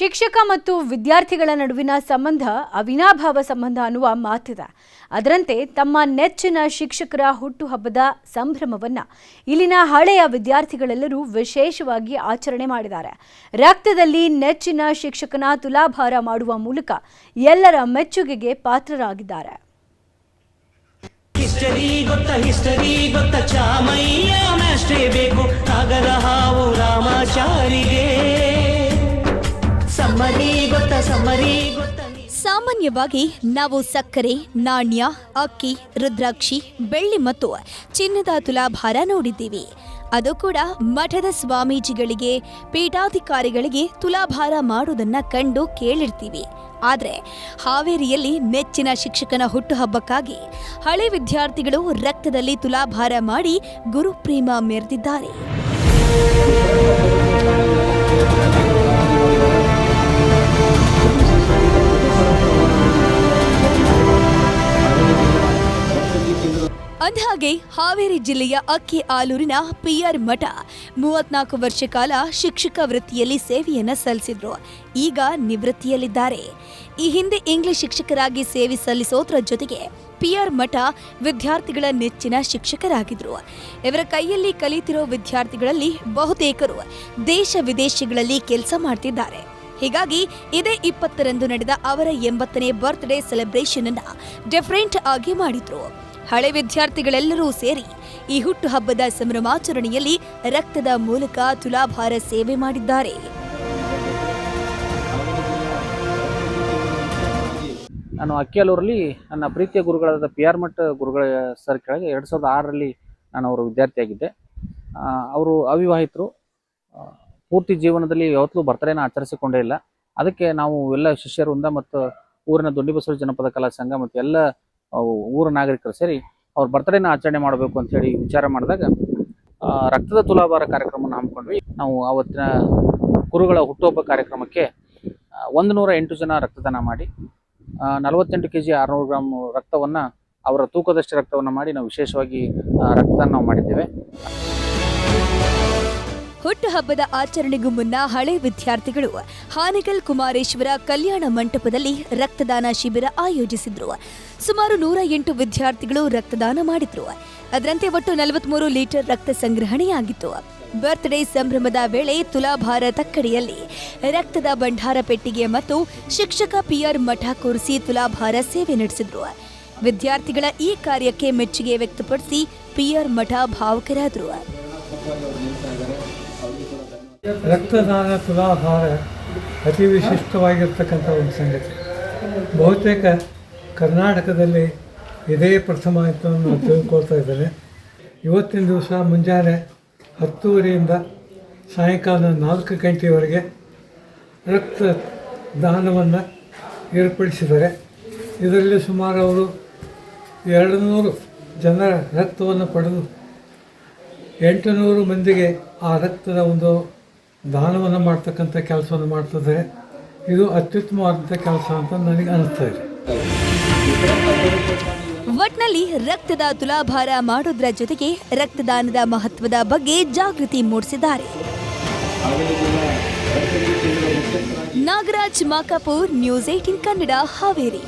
ಶಿಕ್ಷಕ ಮತ್ತು ವಿದ್ಯಾರ್ಥಿಗಳ ನಡುವಿನ ಸಂಬಂಧ ಅವಿನಾಭಾವ ಸಂಬಂಧ ಅನ್ನುವ ಮಾತಿದೆ. ಅದರಂತೆ ತಮ್ಮ ನೆಚ್ಚಿನ ಶಿಕ್ಷಕರ ಹುಟ್ಟುಹಬ್ಬದ ಸಂಭ್ರಮವನ್ನ ಇಲ್ಲಿನ ಹಳೆಯ ವಿದ್ಯಾರ್ಥಿಗಳೆಲ್ಲರೂ ವಿಶೇಷವಾಗಿ ಆಚರಣೆ ಮಾಡಿದ್ದಾರೆ. ರಕ್ತದಲ್ಲಿ ನೆಚ್ಚಿನ ಶಿಕ್ಷಕನ ತುಲಾಭಾರ ಮಾಡುವ ಮೂಲಕ ಎಲ್ಲರ ಮೆಚ್ಚುಗೆಗೆ ಪಾತ್ರರಾಗಿದ್ದಾರೆ. ಬೇಕು. ರಾಮಾಚಾರಿಗೆ. ಸಾಮಾನ್ಯವಾಗಿ ನಾವು ಸಕ್ಕರೆ, ನಾಣ್ಯ, ಅಕ್ಕಿ, ರುದ್ರಾಕ್ಷಿ, ಬೆಳ್ಳಿ ಮತ್ತು ಚಿನ್ನದ ತುಲಾಭಾರ ನೋಡಿದ್ದೀವಿ. ಅದು ಕೂಡ ಮಠದ ಸ್ವಾಮೀಜಿಗಳಿಗೆ, ಪೀಠಾಧಿಕಾರಿಗಳಿಗೆ ತುಲಾಭಾರ ಮಾಡುವುದನ್ನ ಕಂಡು ಕೇಳಿರ್ತೀವಿ. ಆದರೆ ಹಾವೇರಿಯಲ್ಲಿ ನೆಚ್ಚಿನ ಶಿಕ್ಷಕನ ಹುಟ್ಟುಹಬ್ಬಕ್ಕಾಗಿ ಹಳೆ ವಿದ್ಯಾರ್ಥಿಗಳು ರಕ್ತದಲ್ಲಿ ತುಲಾಭಾರ ಮಾಡಿ ಗುರುಪ್ರೇಮ ಮೆರೆದಿದ್ದಾರೆ. ಅಂದಹಾಗೆ, ಹಾವೇರಿ ಜಿಲ್ಲೆಯ ಅಕ್ಕಿ ಆಲೂರಿನ ಪಿಆರ್ ಮಠ ಮೂವತ್ನಾಲ್ಕು ವರ್ಷ ಕಾಲ ಶಿಕ್ಷಕ ವೃತ್ತಿಯಲ್ಲಿ ಸೇವೆಯನ್ನು ಸಲ್ಲಿಸಿದ್ರು. ಈಗ ನಿವೃತ್ತಿಯಲ್ಲಿದ್ದಾರೆ. ಈ ಹಿಂದೆ ಇಂಗ್ಲಿಷ್ ಶಿಕ್ಷಕರಾಗಿ ಸೇವೆ ಸಲ್ಲಿಸೋದ್ರ ಜೊತೆಗೆ ಪಿಆರ್ ಮಠ ವಿದ್ಯಾರ್ಥಿಗಳ ನೆಚ್ಚಿನ ಶಿಕ್ಷಕರಾಗಿದ್ರು. ಇವರ ಕೈಯಲ್ಲಿ ಕಲಿತಿರೋ ವಿದ್ಯಾರ್ಥಿಗಳಲ್ಲಿ ಬಹುತೇಕರು ದೇಶ ವಿದೇಶಗಳಲ್ಲಿ ಕೆಲಸ ಮಾಡ್ತಿದ್ದಾರೆ. ಹೀಗಾಗಿ ಇದೇ ಇಪ್ಪತ್ತರಂದು ನಡೆದ ಅವರ ಎಂಬತ್ತನೇ ಬರ್ತ್ಡೇ ಸೆಲೆಬ್ರೇಷನ್ ಅನ್ನ ಡಿಫರೆಂಟ್ ಆಗಿ ಮಾಡಿದ್ರು. ಹಳೆ ವಿದ್ಯಾರ್ಥಿಗಳೆಲ್ಲರೂ ಸೇರಿ ಈ ಹುಟ್ಟುಹಬ್ಬದ ಸಂಭ್ರಮಾಚರಣೆಯಲ್ಲಿ ರಕ್ತದ ಮೂಲಕ ತುಲಾಭಾರ ಸೇವೆ ಮಾಡಿದ್ದಾರೆ. ನಾನು ಅಕ್ಕಿಯಲ್ಲೂರಲ್ಲಿ ನನ್ನ ಪ್ರೀತಿಯ ಗುರುಗಳಾದ ಪಿ ಆರ್ ಮಠ ಗುರುಗಳ ಸರ್ ಕೆಳಗೆ ಎರಡು ಸಾವಿರದ ಆರರಲ್ಲಿ ನಾನು ಅವರ ವಿದ್ಯಾರ್ಥಿಯಾಗಿದ್ದೆ. ಅವರು ಅವಿವಾಹಿತರು. ಪೂರ್ತಿ ಜೀವನದಲ್ಲಿ ಯಾವತ್ತೂ ಬರ್ತಡೇನ ಆಚರಿಸಿಕೊಂಡೇ ಇಲ್ಲ. ಅದಕ್ಕೆ ನಾವು ಎಲ್ಲ ಶಿಷ್ಯರಿಂದ ಮತ್ತು ಊರಿನ ದೊಡ್ಡಿಬಸವ ಜನಪದ ಕಲಾ ಸಂಘ ಮತ್ತು ಎಲ್ಲ ಊರ ನಾಗರಿಕರು ಸೇರಿ ಅವ್ರ ಬರ್ತ್ಡೇನ ಆಚರಣೆ ಮಾಡಬೇಕು ಅಂತ ಹೇಳಿ ವಿಚಾರ ಮಾಡಿದಾಗ ರಕ್ತದ ತುಲಾಭಾರ ಕಾರ್ಯಕ್ರಮವನ್ನು ಹಮ್ಮಿಕೊಂಡ್ವಿ. ನಾವು ಅವತ್ತಿನ ಗುರುಗಳ ಹುಟ್ಟುಹಬ್ಬ ಕಾರ್ಯಕ್ರಮಕ್ಕೆ ಒಂದು ನೂರ ಎಂಟು ಜನ ರಕ್ತದಾನ ಮಾಡಿ ನಲವತ್ತೆಂಟು ಕೆ ಜಿ ಆರುನೂರು ಗ್ರಾಮ್ ರಕ್ತವನ್ನು, ಅವರ ತೂಕದಷ್ಟು ರಕ್ತವನ್ನು ಮಾಡಿ ನಾವು ವಿಶೇಷವಾಗಿ ರಕ್ತದಾನ ನಾವು ಮಾಡಿದ್ದೇವೆ. ಹುಟ್ಟುಹಬ್ಬದ ಆಚರಣೆಗೂ ಮುನ್ನ ಹಳೆ ವಿದ್ಯಾರ್ಥಿಗಳು ಹಾನಿಗಲ್ ಕುಮಾರೇಶ್ವರ ಕಲ್ಯಾಣ ಮಂಟಪದಲ್ಲಿ ರಕ್ತದಾನ ಶಿಬಿರ ಆಯೋಜಿಸಿದ್ರು. ಸುಮಾರು ನೂರ ಎಂಟು ವಿದ್ಯಾರ್ಥಿಗಳು ರಕ್ತದಾನ ಮಾಡಿದ್ರು. ಅದರಂತೆ ಒಟ್ಟು ನಲವತ್ಮೂರು ಲೀಟರ್ ರಕ್ತ ಸಂಗ್ರಹಣೆಯಾಗಿತ್ತು. ಬರ್ತ್ಡೇ ಸಂಭ್ರಮದ ವೇಳೆ ತುಲಾಭಾರ ತಕ್ಕಡಿಯಲ್ಲಿ ರಕ್ತದ ಭಂಡಾರ ಪೆಟ್ಟಿಗೆ ಮತ್ತು ಶಿಕ್ಷಕ ಪಿಆರ್ ಮಠ ಕೂರಿಸಿ ತುಲಾಭಾರ ಸೇವೆ ನಡೆಸಿದ್ರು. ವಿದ್ಯಾರ್ಥಿಗಳ ಈ ಕಾರ್ಯಕ್ಕೆ ಮೆಚ್ಚುಗೆ ವ್ಯಕ್ತಪಡಿಸಿ ಪಿಆರ್ ಮಠ ಭಾವುಕರಾದರು. ರಕ್ತದಾನ ತುಲಾಭಾರ ಅತಿ ವಿಶಿಷ್ಟವಾಗಿರ್ತಕ್ಕಂಥ ಒಂದು ಸಂಗತಿ. ಬಹುತೇಕ ಕರ್ನಾಟಕದಲ್ಲಿ ಇದೇ ಪ್ರಥಮ ಅಂತ ನಾನು ತಿಳ್ಕೊಳ್ತಾ ಇದ್ದೇನೆ. ಇವತ್ತಿನ ದಿವಸ ಮುಂಜಾನೆ ಹತ್ತುವರೆಯಿಂದ ಸಾಯಂಕಾಲ ನಾಲ್ಕು ಗಂಟೆಯವರೆಗೆ ರಕ್ತ ದಾನವನ್ನು ಏರ್ಪಡಿಸಿದ್ದಾರೆ. ಇದರಲ್ಲಿ ಸುಮಾರು ಅವರು ಎರಡು ನೂರು ಜನರ ರಕ್ತವನ್ನು ಪಡೆದು ಎಂಟುನೂರು ಮಂದಿಗೆ ಆ ರಕ್ತದ ಒಂದು ದಾನವನ್ನು ಮಾಡ್ತಕ್ಕಂಥ ಕೆಲಸವನ್ನು ಮಾಡ್ತದೆ. ಇದು ಅತ್ಯುತ್ತಮವಾದಂಥ ಕೆಲಸ ಅಂತ ನನಗೆ ಅನಿಸ್ತಾ ಇದೆ. ಒಟ್ನಲ್ಲಿ ರಕ್ತದ ತುಲಾಭಾರ ಮಾಡೋದ್ರ ಜೊತೆಗೆ ರಕ್ತದಾನದ ಮಹತ್ವದ ಬಗ್ಗೆ ಜಾಗೃತಿ ಮೂಡಿಸಿದ್ದಾರೆ. Nagaraj Makapur, news eighteen Kannada, Haveri.